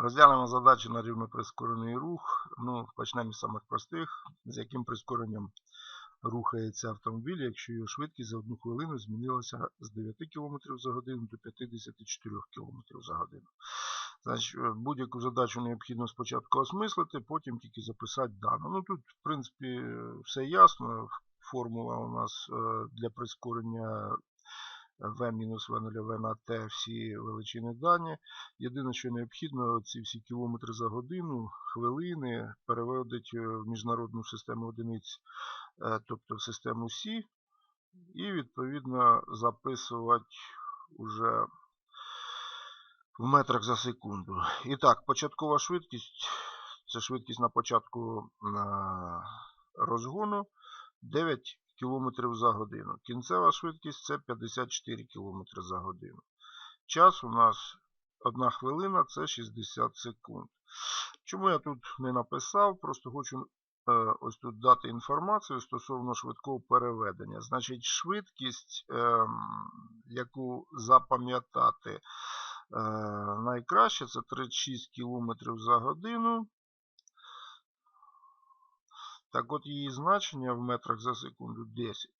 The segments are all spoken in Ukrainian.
Розглянемо задачу на рівноприскорений рух. Ну, почнемо з самих простих, з яким прискоренням рухається автомобіль, якщо його швидкість за одну хвилину змінилася з 9 км за годину до 54 км за годину. Значить, е, будь-яку задачу необхідно спочатку осмислити, потім тільки записати дану. Ну тут, в принципі, все ясно. Формула у нас е, для прискорення v-v0, v на t всі величини дані. Єдине, що необхідно, ці всі кілометри за годину, хвилини переводить в міжнародну систему одиниць, е, тобто в систему Сі, і відповідно записувати уже в метрах за секунду. І так, початкова швидкість це швидкість на початку розгону 9 км за годину. Кінцева швидкість це 54 км за годину. Час у нас 1 хвилина це 60 секунд. Чому я тут не написав? Просто хочу е, ось тут дати інформацію стосовно швидкого переведення. Значить, швидкість, е, яку запам'ятати е, найкраще, це 36 км за годину. Так от її значення в метрах за секунду 10.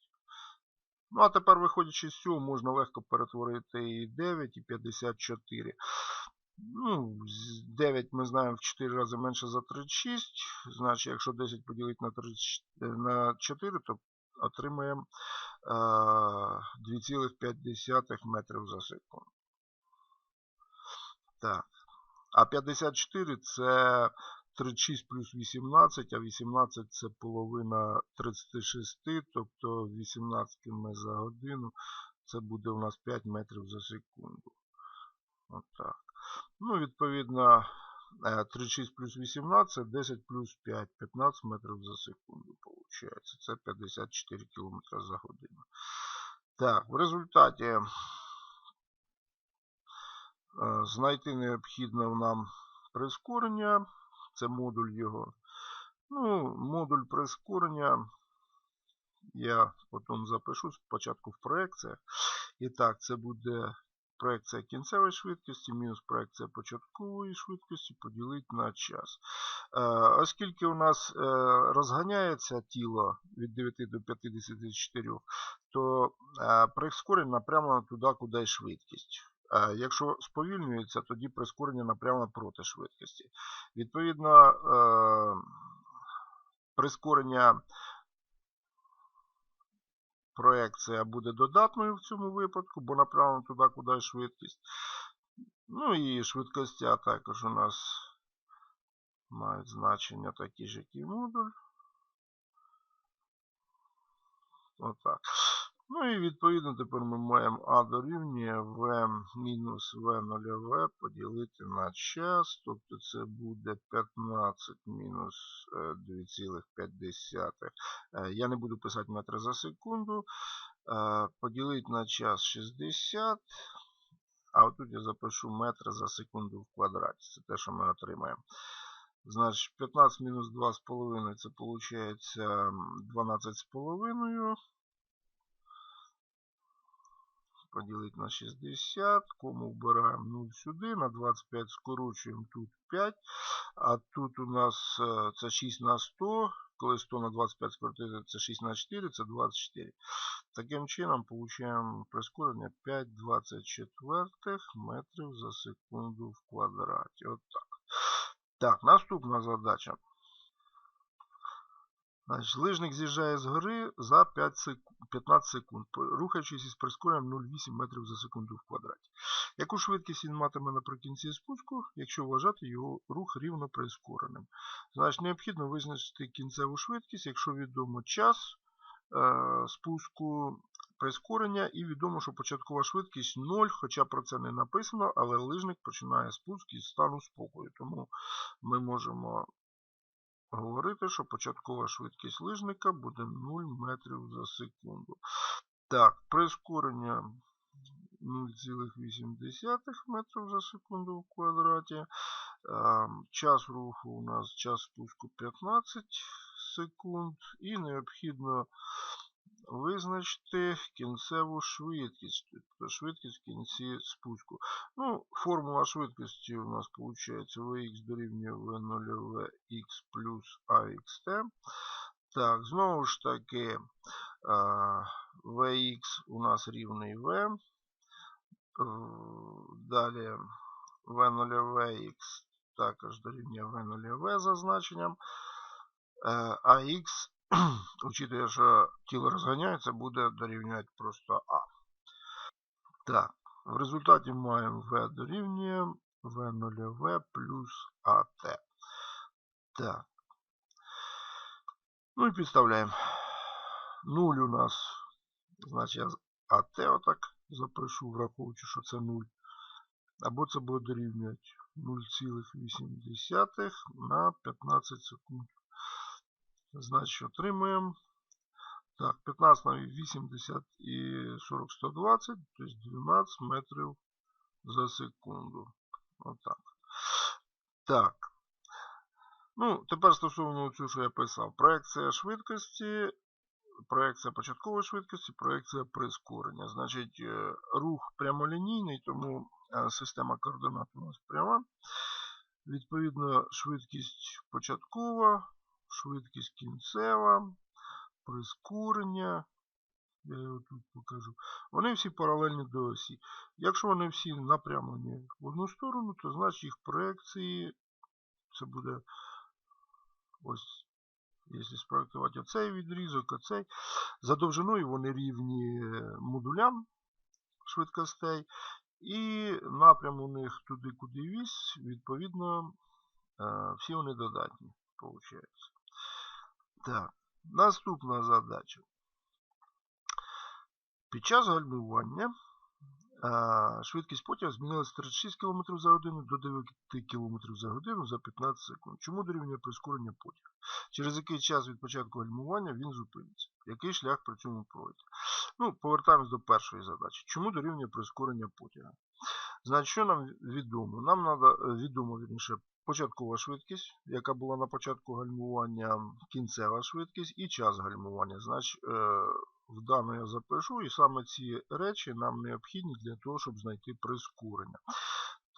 Ну, а тепер, виходячи з цього, можна легко перетворити і 9, і 54. Ну, 9 ми знаємо в 4 рази менше за 36. Значить, якщо 10 поділити на 30, на 4, то отримаємо 2,5 метрів за секунду. Так. А 54 це 36 плюс 18, а 18 це половина 36, тобто 18 ми за годину. Це буде у нас 5 метрів за секунду. Отак. Ну, відповідно, 36 плюс 18, 10 плюс 5, 15 метрів за секунду. Получається. Це 54 км за годину. Так, в результаті е, знайти необхідно нам прискорення це модуль його. Ну, Модуль прискорення я потім запишу спочатку в проекціях. І так, це буде проекція кінцевої швидкості, мінус проекція початкової швидкості поділити на час. Е, оскільки у нас е, розганяється тіло від 9 до 54, то е, прискорення напрямлено туди, куди швидкість. Якщо сповільнюється, тоді прискорення напрямо проти швидкості. Відповідно, е, прискорення проекція буде додатною в цьому випадку, бо направлено туди, куди швидкість. Ну і швидкостя також у нас мають значення такі ж, як і модуль. Отак. Ну і відповідно тепер ми маємо А дорівнює В мінус В 0 В поділити на час. Тобто це буде 15 мінус 2,5. Е, е, я не буду писати метри за секунду. Е, поділити на час 60. А отут я запишу метри за секунду в квадраті. Це те, що ми отримаємо. Значить, 15 мінус 2,5 це виходить 12,5 поділити на 60, кому вбираємо 0 сюди, на 25 скорочуємо тут 5. А тут у нас е, це 6 на 100. Коли 100 на 25 скоротити, це 6 на 4, це 24. Таким чином, получаємо прискорення 5,24 метрів за секунду в квадраті. От так. Так, наступна задача. Значить, Лижник з'їжджає з гори за 5 секунд, 15 секунд, рухаючись із прискоренням 0,8 метрів за секунду в квадраті. Яку швидкість він матиме наприкінці спуску, якщо вважати його рух рівно прискореним? Значить, Необхідно визначити кінцеву швидкість, якщо відомо час е, спуску прискорення, і відомо, що початкова швидкість 0, хоча про це не написано, але лижник починає спуск із стану спокою. Тому ми можемо говорити, що початкова швидкість лижника буде 0 метрів за секунду. Так, прискорення 0,8 метрів за секунду в квадраті. Час руху у нас час спуску 15 секунд. І необхідно визначити кінцеву швидкість, тобто швидкість в кінці спуску. Ну, формула швидкості у нас виходить Vx дорівнює V0 x плюс AXT. Так, знову ж таки, Vx у нас рівний V. Далі V0X також дорівнює V0V за значенням. А X, учитує, що тіло розганяється, буде дорівнювати просто А. Так, в результаті маємо V дорівнює V0V плюс АТ. Так. Ну і підставляємо. 0 у нас, значить, я АТ отак запишу, враховуючи, що це 0. Або це буде дорівнювати 0,8 на 15 секунд. Значить, отримуємо. Так, 15 на 80 і 40 120, тобто 12 метрів за секунду. Отак. Так. Ну, тепер стосовно цього, що я писав. Проекція швидкості, проекція початкової швидкості, проекція прискорення. Значить, е, рух прямолінійний, тому е, система координат у нас пряма. Відповідно, швидкість початкова, швидкість кінцева, прискорення. Я його тут покажу. Вони всі паралельні до осі. Якщо вони всі напрямлені в одну сторону, то значить їх проекції це буде ось, якщо спроектувати оцей відрізок, оцей. За довжиною вони рівні модулям швидкостей. І напрям у них туди, куди вісь, відповідно, е, всі вони додатні, виходить. Так, наступна задача. Під час гальмування швидкість потяга змінилася з 36 км за годину до 9 км за годину за 15 секунд. Чому дорівнює прискорення потяга? Через який час від початку гальмування він зупиниться? Який шлях при цьому пройде? Ну, Повертаємось до першої задачі. Чому дорівнює прискорення потяга? Значить, що нам відомо? Нам треба відомо вірніше, початкова швидкість, яка була на початку гальмування, кінцева швидкість і час гальмування. Значить, е, в дану я запишу, і саме ці речі нам необхідні для того, щоб знайти прискорення.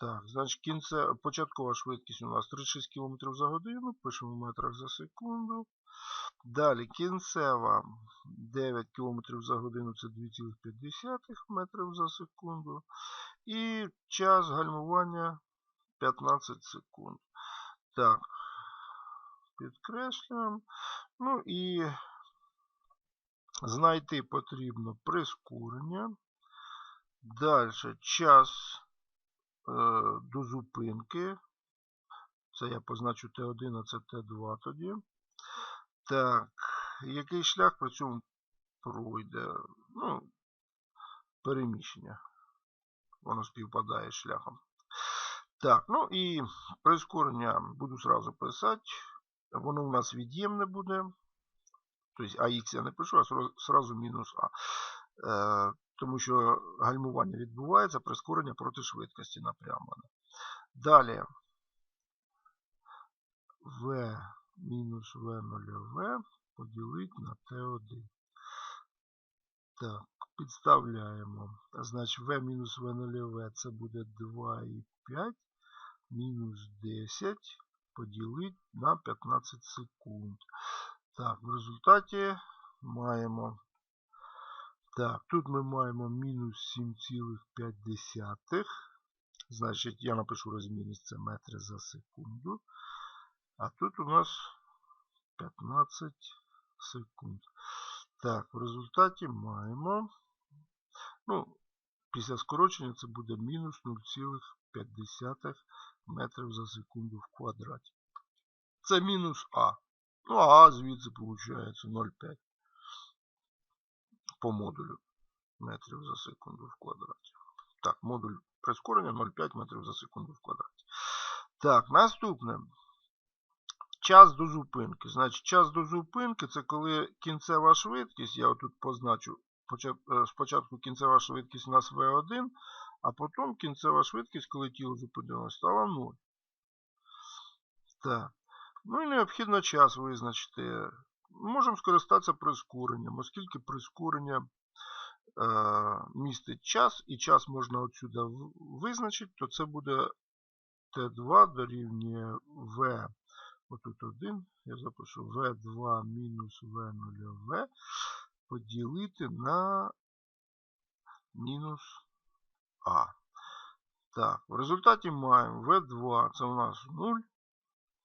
Так, значить, кінце, початкова швидкість у нас 36 км за годину, пишемо в метрах за секунду. Далі кінцева 9 км за годину це 2,5 метрів за секунду. І час гальмування 15 секунд. Так, підкреслюємо. Ну і знайти потрібно прискорення. Далі час е, до зупинки. Це я позначу Т1, а це Т2 тоді. Так, який шлях при цьому пройде? Ну, переміщення. Воно співпадає з шляхом. Так, ну і прискорення буду сразу писати. Воно у нас від'ємне буде. Тобто АХ я не пишу, а сразу мінус А. Е, тому що гальмування відбувається, прискорення проти швидкості напрямлене. Далі В мінус В0В поділити на Т1. Так, підставляємо. Значить, В мінус В0В це буде 2,5 мінус 10 поділити на 15 секунд. Так, в результаті маємо. Так, тут ми маємо мінус 7,5. Значить, я напишу розмірність це метри за секунду. А тут у нас 15 секунд. Так, в результаті маємо. Ну, після скорочення це буде мінус 0,5 метрів за секунду в квадраті. Це мінус А. Ну, а звідси виходить 0,5 по модулю метрів за секунду в квадраті. Так, модуль прискорення 0,5 метрів за секунду в квадраті. Так, наступне. Час до зупинки. Значить, час до зупинки це коли кінцева швидкість, я отут позначу, спочатку кінцева швидкість у нас V1, а потім кінцева швидкість, коли тіло зупинилося, стала 0. Так. Ну і необхідно час визначити. можемо скористатися прискоренням, оскільки прискорення е, містить час, і час можна отсюди визначити, то це буде Т2 дорівнює В. Отут 1, я запишу В2 мінус В0В поділити на мінус А. Так, в результаті маємо В2, це у нас 0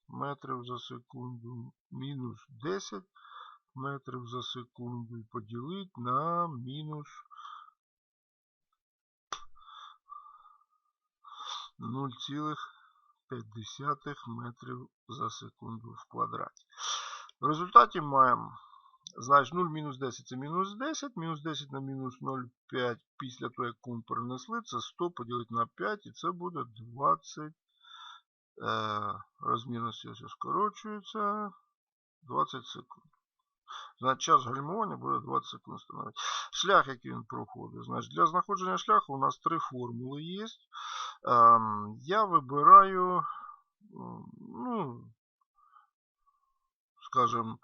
метрів за секунду, мінус 10 метрів за секунду поділити на мінус 0,5 метрів за секунду в квадраті. В результаті маємо, значить 0 мінус 10 це мінус 10, мінус 10 на мінус 0,5 після того, як кум перенесли, це 100 поділити на 5 і це буде 20. Е, розмірності ось скорочується 20 секунд. Значить, час гальмування буде 20 секунд становити. Шлях, який він проходить. Значить, для знаходження шляху у нас три формули є. Ем, я вибираю, ну, скажімо,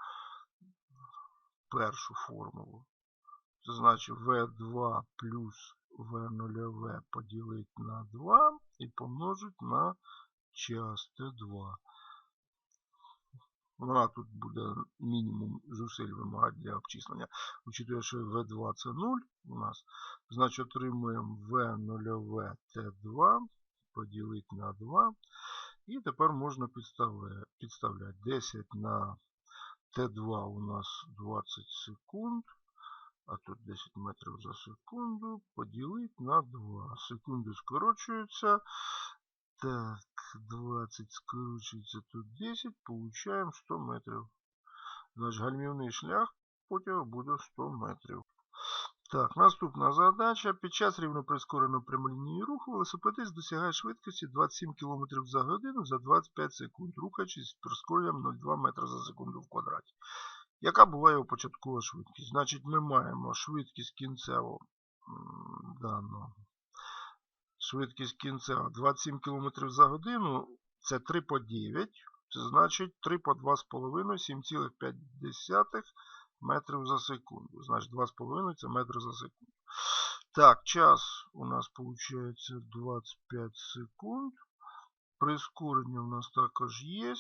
першу формулу. Це значить V2 плюс V0V поділити на 2 і помножити на час Т2. Вона тут буде мінімум зусиль вимагати для обчислення. Учитує, що V2 це 0 у нас. Значить отримуємо V0V Т2 поділити на 2. І тепер можна підставляти. 10 на Т2 у нас 20 секунд. А тут 10 метрів за секунду. Поділити на 2. Секунди скорочуються. Так, 20 скорочується тут 10. Получаємо 100 метрів. Значит, гальмівний шлях потягу буде 100 метрів. Так, наступна задача. Під час рівноприскореного прямолінійного руху велосипедист досягає швидкості 27 км за годину за 25 секунд, рухаючись з прискоренням 0,2 метра за секунду в квадраті. Яка була його початкова швидкість? Значить, ми маємо швидкість кінцеву м, даного. Швидкість кінцева 27 км за годину. Це 3 по 9. Це значить 3 по 2,5, 7,5 метрів за секунду. Значить 2,5 це метри за секунду. Так, час у нас виходить 25 секунд. Прискорення у нас також є.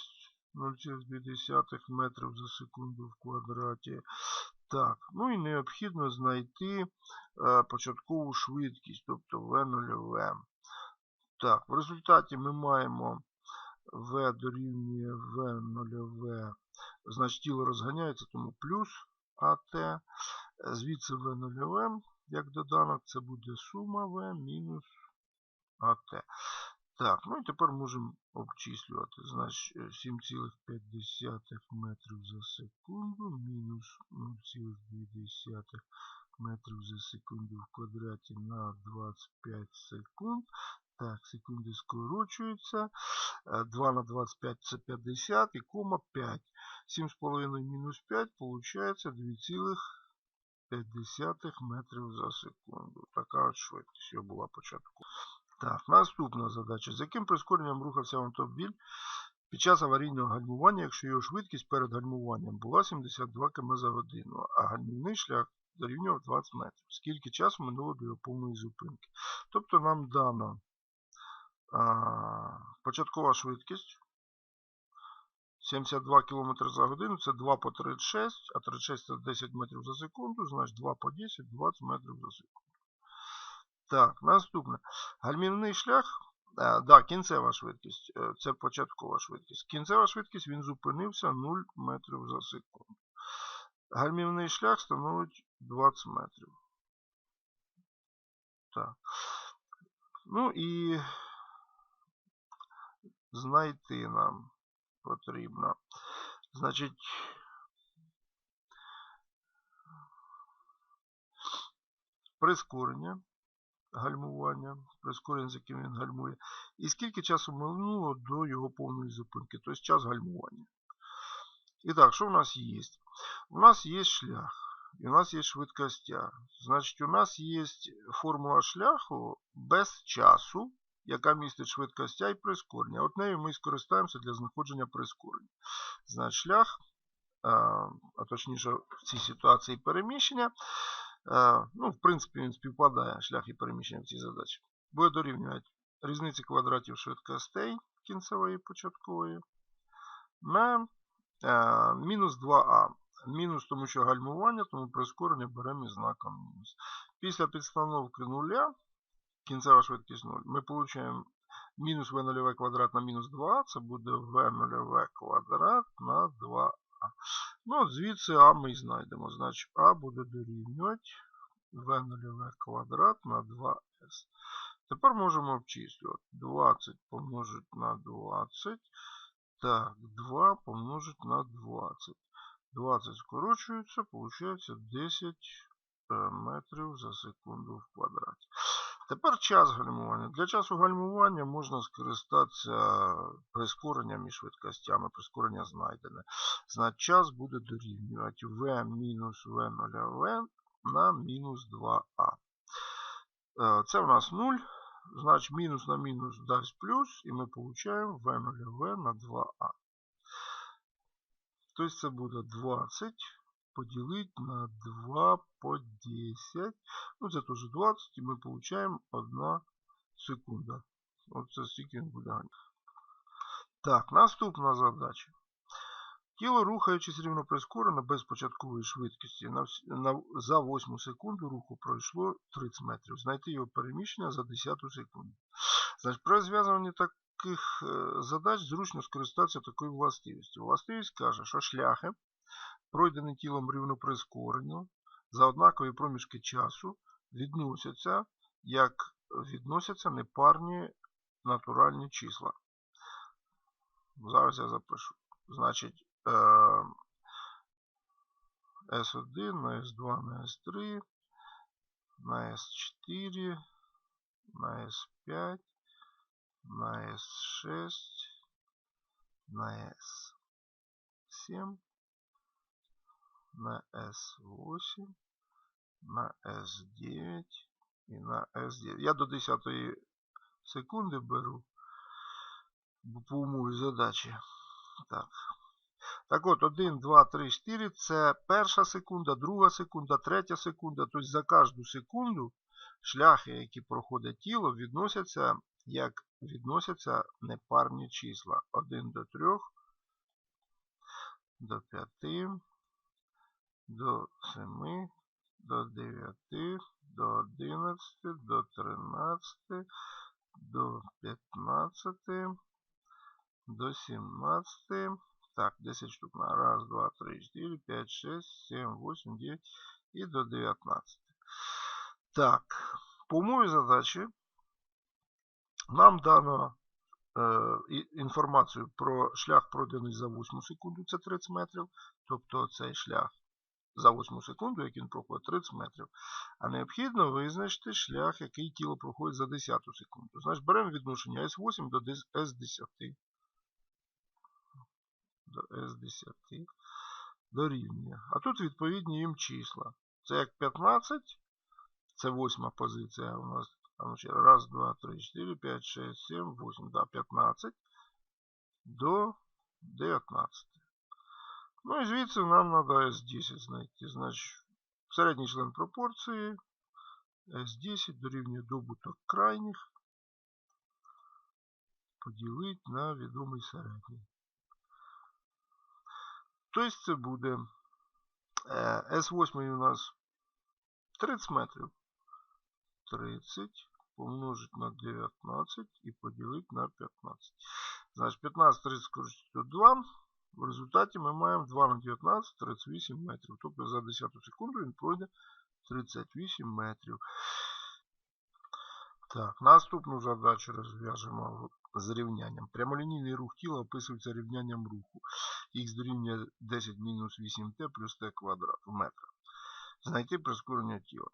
0,2 метрів за секунду в квадраті. Так, ну і необхідно знайти е, початкову швидкість, тобто V0V. Так, в результаті ми маємо V дорівнює V0V. Значить тіло розганяється, тому плюс АТ. Звідси V0V, як доданок, це буде сума V мінус АТ. Так, ну і тепер можемо обчислювати. Значить 7,5 метрів за секунду мінус 0,2 метрів за секунду в квадраті на 25 секунд. Так, секунди скорочуються. 2 на 25 це 50 і кома 5. 7,5 мінус 5 виходить 2,5 метрів за секунду. Така от швидкість його була початку. Так, наступна задача. З яким прискоренням рухався автомобіль під час аварійного гальмування, якщо його швидкість перед гальмуванням була 72 км за годину, а гальмівний шлях дорівнював 20 метрів. Скільки часу минуло до його повної зупинки? Тобто нам дано початкова швидкість 72 км за годину, це 2 по 36, а 36 це 10 метрів за секунду, значить 2 по 10, 20 метрів за секунду. Так, наступне. Гальмівний шлях, а, да, кінцева швидкість, е, це початкова швидкість. Кінцева швидкість він зупинився 0 метрів за секунду. Гальмівний шлях становить 20 метрів. Так. Ну і знайти нам потрібно. Значить, прискорення гальмування, прискорення, з яким він гальмує, і скільки часу минуло до його повної зупинки, тобто час гальмування. І так, що в нас є? У нас є шлях, і у нас є швидкостя. Значить, у нас є формула шляху без часу, яка містить швидкостя і прискорення. От нею ми скористаємося для знаходження прискорення. Значить, шлях а точніше в цій ситуації переміщення, ну, в принципі, він співпадає шлях і переміщення в цій задачі, буде дорівнювати різниці квадратів швидкостей кінцевої і початкової на мінус 2а. Мінус, тому що гальмування, тому прискорення беремо із знаком мінус. Після підстановки нуля, кінцева швидкість 0, ми отримуємо мінус v 0 квадрат на мінус 2 це буде v 0 квадрат на 2а. Ну, от звідси А ми і знайдемо. Значить, А буде дорівнювати v 0 квадрат на 2s. Тепер можемо обчислювати. 20 помножити на 20. Так, 2 помножити на 20. 20 скорочується, виходить 10 метрів за секунду в квадраті. Тепер час гальмування. Для часу гальмування можна скористатися прискоренням і швидкостями. Прискорення знайдене. Значить, час буде дорівнювати v мінус v 0 v на мінус 2а. Це у нас 0. Значить, мінус на мінус дасть плюс, і ми получаємо v 0 v на 2а. Тобто це буде 20 поділити на 2 по 10. Ну, це теж 20, і ми получаємо 1 секунда. Він буде ганяти. Так, наступна задача. Тіло, рухаючись рівно прискорено без початкової швидкості, за 8 секунду руху пройшло 30 метрів. Знайти його переміщення за 10 секунду. Значить, При розв'язуванні таких е, задач зручно скористатися такою властивістю. Властивість каже, що шляхи, пройдені тілом рівно прискорено, за однакові проміжки часу відносяться, як відносяться непарні натуральні числа. Зараз я запишу. Значить, S1 на S2 на S3, на S4, на S5, на S6, на S7, на S8, на S9 і на S9. Я до 10 секунди беру по умові задачі. Так. Так от, 1, 2, 3, 4 це перша секунда, друга секунда, третя секунда. Тобто за кожну секунду шляхи, які проходить тіло, відносяться, як відносяться непарні числа. 1 до 3, до 5, до 7, до 9, до 11, до 13, до 15, до 17. Так, 10 штук на 1, 2, 3, 4, 5, 6, 7, 8, 9 і до 19. Так, по умові задачі нам дано е, інформацію про шлях пройдений за 8 секунду, це 30 метрів. Тобто цей шлях за 8 секунду, як він проходить 30 метрів. А необхідно визначити шлях, який тіло проходить за 10 секунду. Значить, беремо відношення S8 до S10 до S10 дорівнює. А тут відповідні їм числа. Це як 15, це восьма позиція у нас. Раз, два, три, 4, 5, 6, 7, 8, да, 15 до 19. Ну і звідси нам треба S10 знайти. Значить, середній член пропорції S10 дорівнює добуток крайніх поділити на відомий середній. Тобто це буде S8 у нас 30 метрів. 30 помножить на 19 і поділити на 15. Значить, 15 30 скорочити до 2. В результаті ми маємо 2 на 19 38 метрів. Тобто за 10 секунду він пройде 38 метрів. Так, наступну задачу розв'яжемо з рівнянням. Прямолінійний рух тіла описується рівнянням руху. Х дорівнює 10 мінус 8t плюс t квадрат в метрах. Знайти прискорення тіла.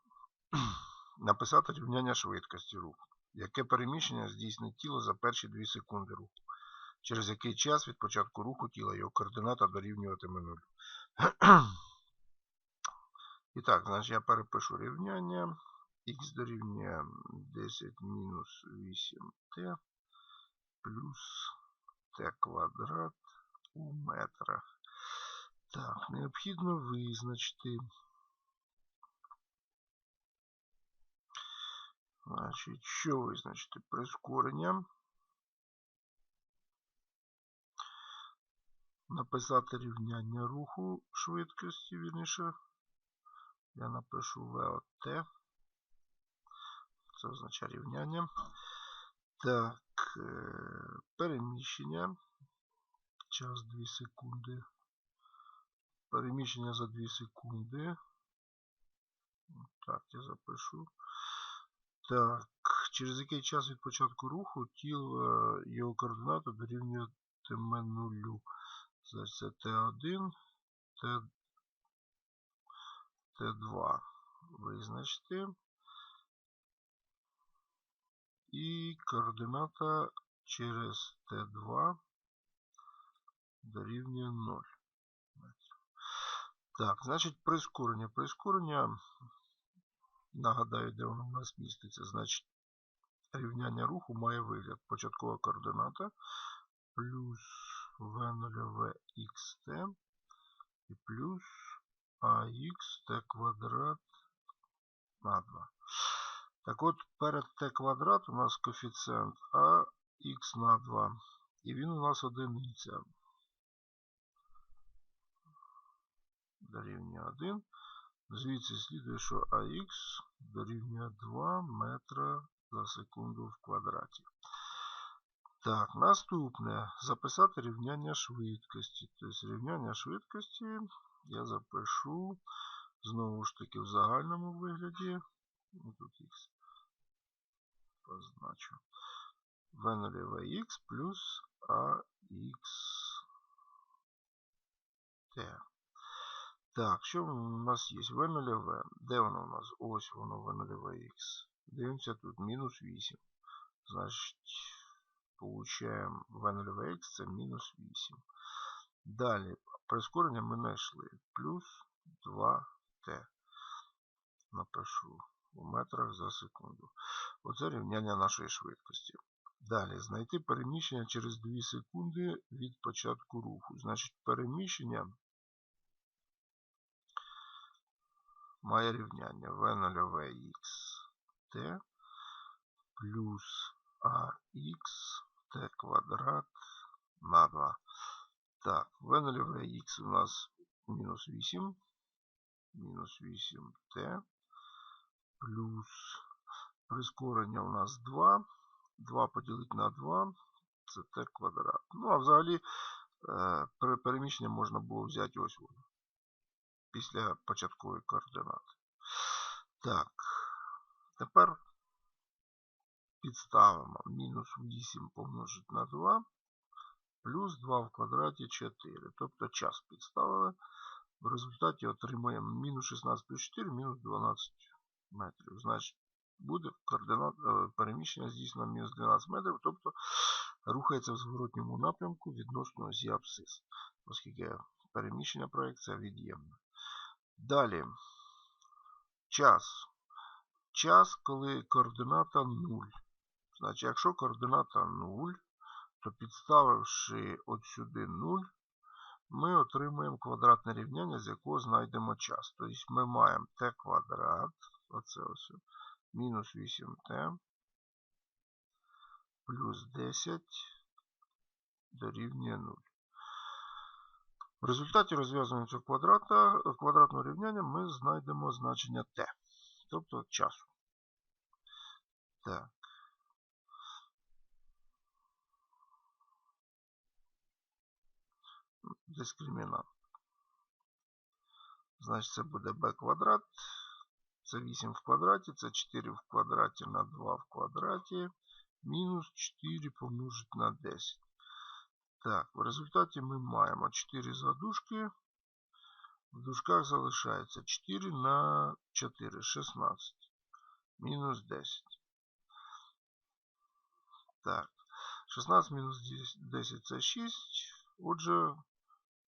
Написати рівняння швидкості руху. Яке переміщення здійснить тіло за перші 2 секунди руху. Через який час від початку руху тіла його координата дорівнюватиме 0. І так, значить я перепишу рівняння. Х дорівнює 10 мінус 8t плюс t квадрат у метрах. Так, необхідно визначити. Значить, що визначити? Прискорення. Написати рівняння руху швидкості, вірніше. Я напишу VOT. Це означає рівняння. Так, е, переміщення. Час 2 секунди. Переміщення за 2 секунди. Так, я запишу. Так, через який час від початку руху тіло його координата дорівнюватиме нулю. Це Т1, Т, Т2. Визначити. І координата через Т2 дорівнює 0. Так, значить, прискорення. Прискорення, нагадаю, де воно в нас міститься. Значить, рівняння руху має вигляд. Початкова координата плюс v0 xt і плюс axt квадрат на 2. Так от, перед t квадрат у нас коефіцієнт ax на 2. І він у нас одиниця. Дорівнює 1. Звідси слідує, що ax дорівнює 2 метра за секунду в квадраті. Так, наступне. Записати рівняння швидкості. Тобто рівняння швидкості я запишу знову ж таки в загальному вигляді. Ну, тут x позначу. v0 vx плюс ax. Так, що у нас є? v0 v. Де воно у нас? Ось воно v0 vx. Дивимося тут мінус 8. Значить, получаємо v0 vx це мінус 8. Далі, прискорення ми знайшли. Плюс 2t. Напишу у метрах за секунду. Оце рівняння нашої швидкості. Далі, знайти переміщення через 2 секунди від початку руху. Значить, переміщення має рівняння v0 vxt плюс ax t квадрат на 2. Так, v0 vx у нас мінус 8. Мінус 8t плюс прискорення у нас 2. 2 поділити на 2 це t квадрат. Ну, а взагалі е, переміщення можна було взяти ось воно. Після початкової координати. Так, тепер підставимо мінус 8 помножити на 2, плюс 2 в квадраті 4. Тобто час підставили. В результаті отримуємо мінус 16 плюс 4, мінус 12 метрів. Значить, буде координат, переміщення здійснено мінус 12 метрів, тобто рухається в зворотньому напрямку відносно осі абсцис, оскільки переміщення проєкція від'ємна. Далі час. Час, коли координата 0. Значить, якщо координата 0, то підставивши от сюди 0, ми отримуємо квадратне рівняння, з якого знайдемо час. Тобто ми маємо t квадрат, оце ось, мінус 8t, плюс 10 дорівнює 0. В результаті розв'язування цього квадрата, квадратного рівняння ми знайдемо значення t, тобто часу. Так. Дискримінант. Значить, це буде b квадрат. Це 8 в квадраті, це 4 в квадраті на 2 в квадраті. Мінус 4 помножити на 10. Так, в результаті ми маємо 4 задушки. В дужках залишається 4 на 4, 16. Мінус 10. Так, 16 мінус 10 це 6. Отже,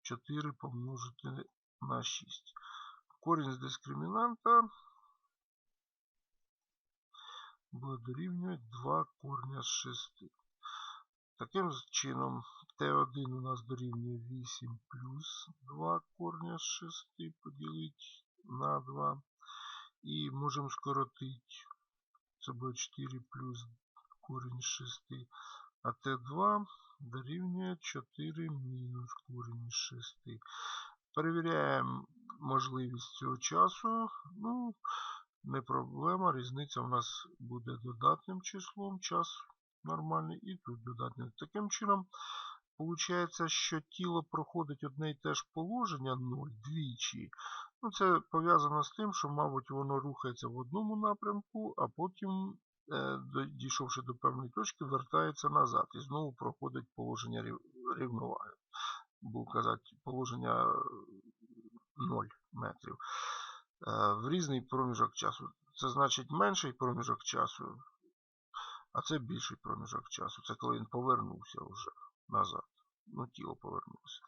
4 помножити на 6. Корінь з дискримінанта буде дорівнювати 2 корня з 6. Таким чином, Т1 у нас дорівнює 8 плюс 2 корня з 6 поділити на 2. І можемо скоротити. Це буде 4 плюс корінь з 6. А Т2 дорівнює 4 мінус корінь з 6. Перевіряємо можливість цього часу. Ну, не проблема. Різниця у нас буде додатним числом. Час нормальний і тут додатним. Таким чином, виходить, що тіло проходить одне і те ж положення 0 двічі. Ну, Це пов'язано з тим, що, мабуть, воно рухається в одному напрямку, а потім, дійшовши до певної точки, вертається назад і знову проходить положення рівноваги. Буду казати, положення 0 метрів. Е, В різний проміжок часу. Це значить менший проміжок часу, а це більший проміжок часу. Це коли він повернувся вже назад. Ну, тіло повернулося.